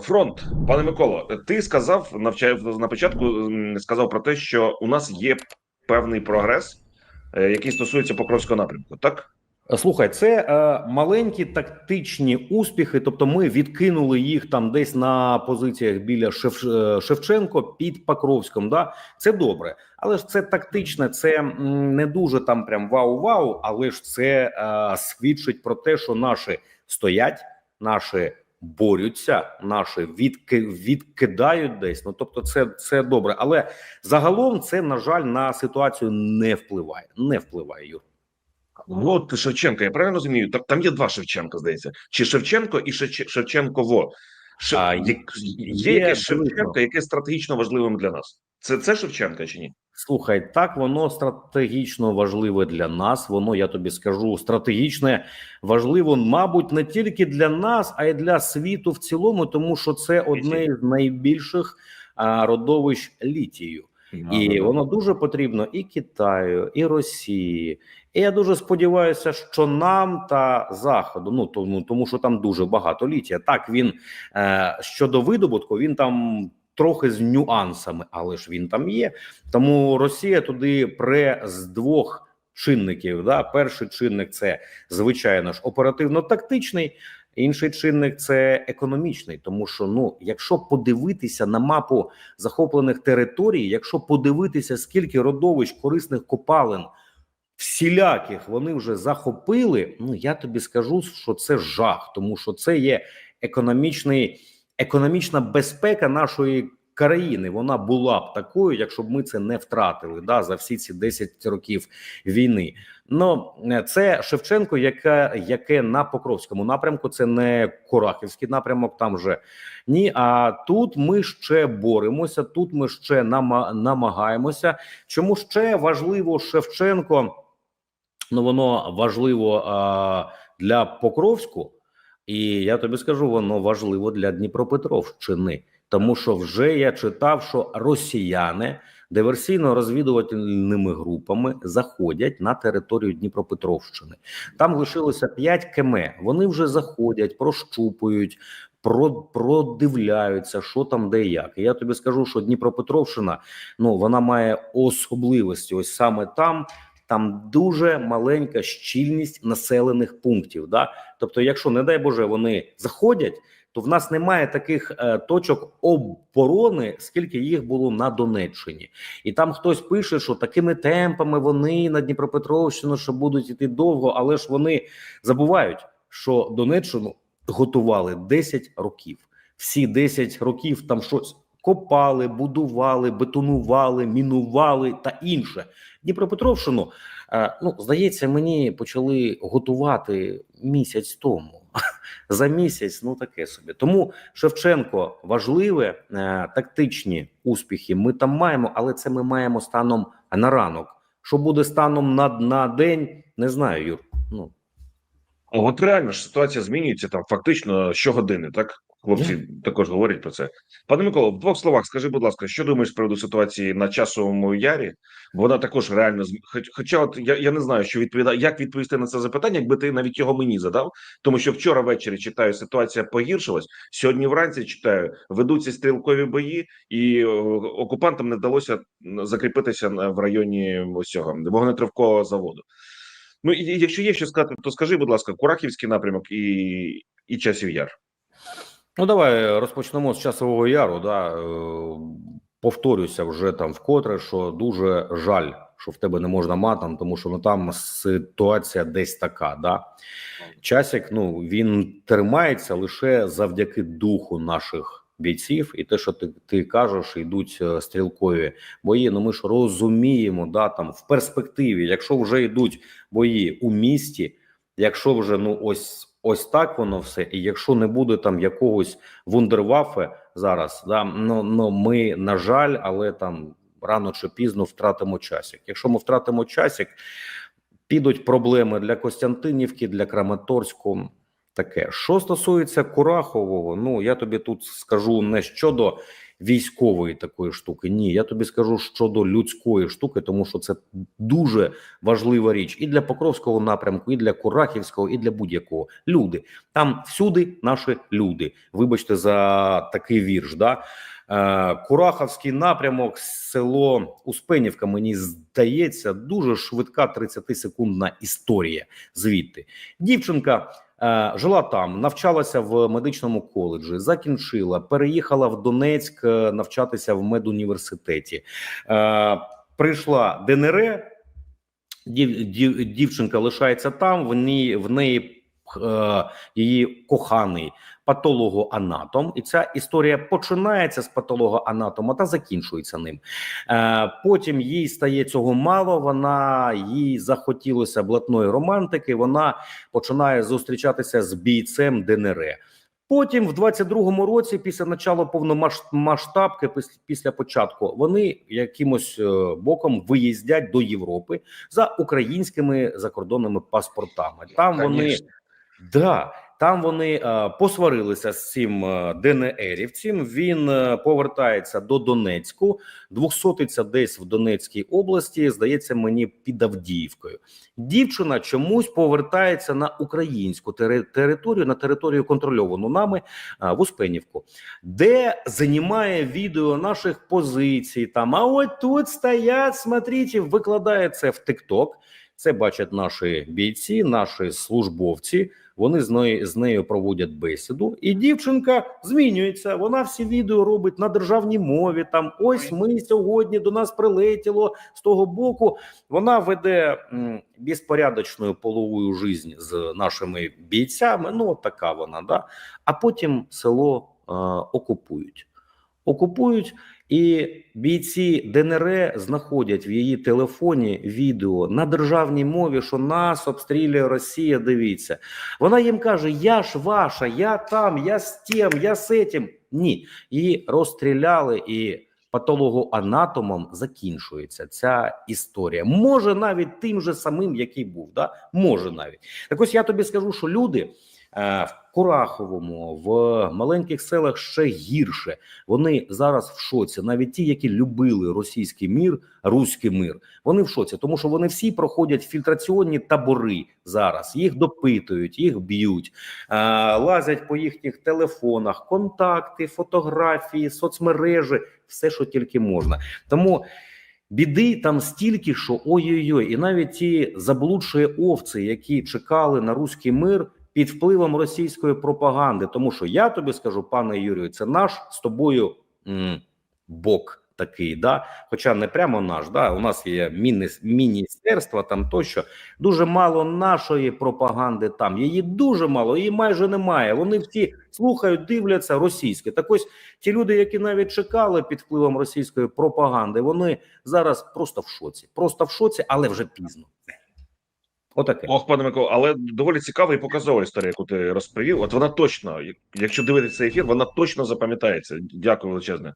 фронт, пане Миколо, ти сказав, навчав на початку, сказав про те, що у нас є певний прогрес, е, який стосується Покровського напрямку. Так Слухай, це е, маленькі тактичні успіхи. Тобто, ми відкинули їх там десь на позиціях біля Шев, е, Шевченко під Покровськом. Да, це добре, але ж це тактичне, це не дуже там прям вау-вау, але ж це е, свідчить про те, що наші стоять, наші борються, наші відки, відкидають десь. Ну тобто, це, це добре, але загалом це на жаль на ситуацію не впливає. Не впливає Юр. от Шевченка. Я правильно розумію? Там, є два Шевченка, здається, чи Шевченко і Шевче- Шевченково. Ше- А, є, є якесь Шевченко, яке стратегічно важливим для нас. Це це Шевченка чи ні? Слухай, так воно стратегічно важливе для нас. Воно, я тобі скажу, стратегічне важливо, мабуть, не тільки для нас, а й для світу в цілому, тому що це одне з найбільших а, родовищ літію. І воно дуже потрібно і Китаю, і Росії. І я дуже сподіваюся, що нам та заходу. Ну тому, тому що там дуже багато літія. Так він е, щодо видобутку, він там трохи з нюансами, але ж він там є. Тому Росія туди пре з двох чинників. Да? Перший чинник це звичайно ж оперативно-тактичний. Інший чинник це економічний, тому що ну, якщо подивитися на мапу захоплених територій, якщо подивитися, скільки родовищ корисних копалин всіляких вони вже захопили, ну я тобі скажу, що це жах, тому що це є економічний, економічна безпека нашої країни. Вона була б такою, якщо б ми це не втратили да, за всі ці 10 років війни. Ну це Шевченко, яке, яке на Покровському напрямку, це не Корахівський напрямок. Там вже ні. А тут ми ще боремося. Тут ми ще нама, намагаємося. Чому ще важливо Шевченко? Ну воно важливо а, для Покровську, і я тобі скажу, воно важливо для Дніпропетровщини, тому що вже я читав, що росіяни диверсійно-розвідувальними групами заходять на територію Дніпропетровщини. Там лишилося 5 км. Вони вже заходять, прощупують. Про продивляються, що там, де і як. Я тобі скажу, що Дніпропетровщина ну вона має особливості. Ось саме там там дуже маленька щільність населених пунктів. Да? Тобто, якщо не дай Боже вони заходять, то в нас немає таких е, точок оборони, скільки їх було на Донеччині, і там хтось пише, що такими темпами вони на Дніпропетровщину що будуть іти довго, але ж вони забувають, що Донеччину готували 10 років. Всі 10 років там щось копали, будували, бетонували, мінували та інше. Дніпропетровщину, е, ну здається, мені почали готувати місяць тому. За місяць, ну таке собі. Тому Шевченко важливе, е, тактичні успіхи. Ми там маємо, але це ми маємо станом на ранок. Що буде станом на, на день, не знаю, Юр. Ну От реально ж ситуація змінюється там фактично щогодини, так? Хлопці також говорять про це. Пане Миколо, в двох словах, скажи, будь ласка, що думаєш з приводу ситуації на часовому ярі? Бо вона також реально хоча, от я, я не знаю, що відповідає, як відповісти на це запитання, якби ти навіть його мені задав. Тому що вчора ввечері читаю, ситуація погіршилась. Сьогодні вранці читаю, ведуться стрілкові бої, і окупантам не вдалося закріпитися в районі ось цього вогнетривкового заводу. Ну і якщо є що сказати, то скажи, будь ласка, Курахівський напрямок і, і часів яр. Ну, давай розпочнемо з часового яру. Да. Е, Повторюся вже там вкотре, що дуже жаль, що в тебе не можна матом, тому що ну там ситуація десь така. Да. Часик, ну він тримається лише завдяки духу наших бійців, і те, що ти, ти кажеш, йдуть е, стрілкові бої. Ну ми ж розуміємо, да там в перспективі, якщо вже йдуть бої у місті, якщо вже ну ось ось так воно все, і якщо не буде там якогось вундервафе зараз, да ну, ну ми на жаль, але там рано чи пізно втратимо часик. Якщо ми втратимо часик, підуть проблеми для Костянтинівки, для Краматорську. Таке, що стосується Курахового, ну я тобі тут скажу не щодо військової такої штуки. Ні, я тобі скажу щодо людської штуки, тому що це дуже важлива річ і для Покровського напрямку, і для Курахівського, і для будь-якого. Люди там всюди наші люди. Вибачте за такий вірш. Да? Е, Кураховський напрямок, село Успенівка, мені здається, дуже швидка 30-секундна історія звідти. Дівчинка жила там, навчалася в медичному коледжі, закінчила, переїхала в Донецьк е, навчатися в медуніверситеті. Е, прийшла ДНР, дів, дів, дівчинка лишається там, в неї, в неї е, її коханий патологоанатом, і ця історія починається з патологоанатома та закінчується ним. Е, потім їй стає цього мало. Вона їй захотілося блатної романтики. Вона починає зустрічатися з бійцем ДНР. Потім, в 22-му році, після начала повномасштабки, після, початку, вони якимось е, боком виїздять до Європи за українськими закордонними паспортами. Там вони Конечно. Да, там вони е, посварилися з цим е, ДНРівцем. Він е, повертається до Донецьку, двохсотиться десь в Донецькій області. Здається, мені під Авдіївкою. Дівчина чомусь повертається на українську тери- територію, на територію контрольовану нами в Успенівку, де знімає відео наших позицій. Там а от тут стоять, смотрите, викладає це в TikTok. Це бачать наші бійці, наші службовці. Вони з нею, з нею проводять бесіду, і дівчинка змінюється. Вона всі відео робить на державній мові. Там ось ми сьогодні до нас прилетіло з того боку. Вона веде безпорядочну полову життя з нашими бійцями. Ну, така вона, да. А потім село е, окупують. Окупують, і бійці ДНР знаходять в її телефоні відео на державній мові, що нас обстрілює Росія. Дивіться, вона їм каже: Я ж ваша, я там, я з тим, я з этим. Ні, її розстріляли і. Патологоанатомом закінчується ця історія. Може навіть тим же самим, який був. Да? Може навіть так. Ось я тобі скажу, що люди в Кураховому, в маленьких селах ще гірше. Вони зараз в шоці. Навіть ті, які любили російський мір, руський мир, вони в шоці, тому що вони всі проходять фільтраційні табори зараз. Їх допитують, їх б'ють, е, лазять по їхніх телефонах, контакти, фотографії, соцмережі, все, що тільки можна. Тому. Біди там стільки, що ой-ой-ой, і навіть ті заблудші овці, які чекали на руський мир під впливом російської пропаганди. Тому що я тобі скажу, пане Юрію, це наш з тобою м, бок такий, да. Хоча не прямо наш, да. У нас є міні, міністерства там тощо. Дуже мало нашої пропаганди там. Її дуже мало, її майже немає. Вони всі слухають, дивляться російське. Так ось ті люди, які навіть чекали під впливом російської пропаганди, вони зараз просто в шоці. Просто в шоці, але вже пізно. Отаке. Ох, пане Микола, але доволі цікава і показова історія, яку ти розповів. От вона точно, якщо дивитися цей ефір, вона точно запам'ятається. Дякую величезне.